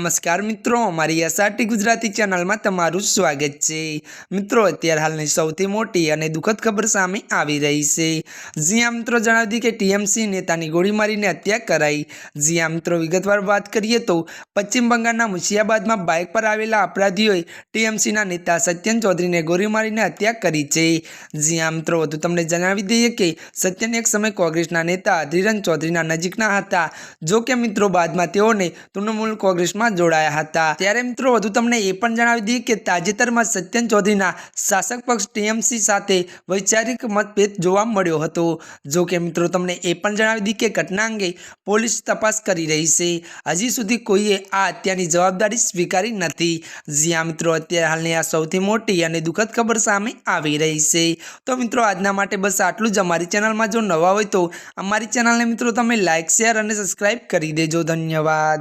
નમસ્કાર મિત્રો, અમારી એસઆરટી ગુજરાતી ચેનલમાં તમારું સ્વાગત છે. મિત્રો, અત્યારે હાલની સૌથી મોટી અને દુઃખદ ખબર સામે આવી રહી છે. જ્યાં મિત્રો જણાવી દીધી કે ટીએમસી નેતાની ગોળી મારીને હત્યા કરાઈ. જ્યાં મિત્રો વિગતવાર વાત કરીએ તો, પશ્ચિમ બંગાળના મુશિયાબાદમાં બાઇક પર આવેલા અપરાધીઓએ ટીએમસીના નેતા સત્યન ચૌધરીને ગોળી મારીને હત્યા કરી છે. જ્યાં મિત્રો, વધુ તમને જણાવી દઈએ કે, સત્યન એક સમય કોંગ્રેસના નેતા ધીરન ચૌધરીના નજીકના હતા. જો કે મિત્રો, બાદમાં તેઓને તૃણમૂલ કોંગ્રેસમાં જોડાયા હતા. ત્યારે મિત્રો, વધુ તમને એ પણ જણાવી દઈએ કે તાજેતરમાં સત્યન ચૌધરીના શાસક પક્ષ ટીએમસી સાથે વૈચારિક મતભેદ જોવા મળ્યો હતો. જો કે મિત્રો, તમને એ પણ જણાવી દઈએ કે ઘટના અંગે પોલીસ તપાસ કરી રહી છે. હજી સુધી કોઈએ આ હત્યાની જવાબદારી સ્વીકારી નથી. જ્યાં મિત્રો, અત્યારે હાલની આ સૌથી મોટી અને દુઃખદ ખબર સામે આવી રહી છે. તો મિત્રો, આજના માટે બસ આટલું જ. અમારી ચેનલમાં જો નવા હોય તો અમારી ચેનલને મિત્રો, તમે લાઇક શેર અને સબસ્ક્રાઈબ કરી દેજો. ધન્યવાદ.